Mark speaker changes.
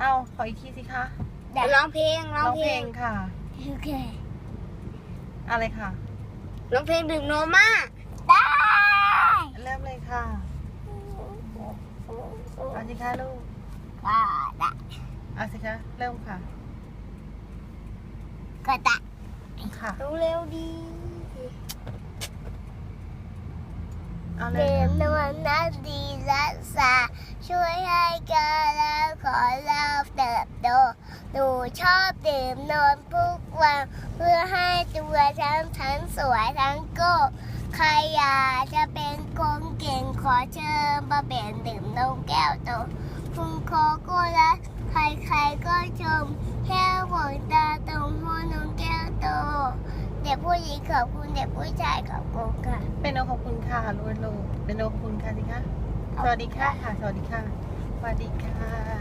Speaker 1: เอาขออีกทีสิคะ
Speaker 2: ร้องเพลงร้
Speaker 1: ร้
Speaker 2: อ
Speaker 1: องง
Speaker 2: เพ
Speaker 1: เพ
Speaker 2: ล
Speaker 1: ล
Speaker 2: ง
Speaker 1: งค่ะ
Speaker 2: โอเค
Speaker 1: อะไรค่ะ
Speaker 2: ร้องเพลงดื่มโนมาได้
Speaker 1: เริ่มเลยค่ะเอาสิคะลูก
Speaker 2: ก็ได้
Speaker 1: เอาสิคะเริ่มค่ะ
Speaker 2: ก็ได้
Speaker 1: ค่ะ
Speaker 2: เร็วดี
Speaker 1: เอาเลย
Speaker 2: เดิม
Speaker 1: ค่ะ
Speaker 2: นวลนักดีรักษาช่วยให้กา หนูชอบดื่มนมทุกวันเพื่อให้ตัวฉันทั้งสวยทั้งโก้ใครอยากจะเป็นคนเก่งขอเชิญมาเปลี่ยนดื่มนมแก้วโตคุณโคโก้และใครๆก็ชมแค่หวงตาตรงหัวนมแก้วโตเด็กผู้หญิงขอบคุณเด็กผู้ชายขอบคุณค่ะ
Speaker 1: เป็นโอขอบคุณค่ะลูกลูกเป็นโอขอบคุณค่ะสิคะสวัสดีค่ะค่ะ สวัสดีค่ะสวัสดีค่ะ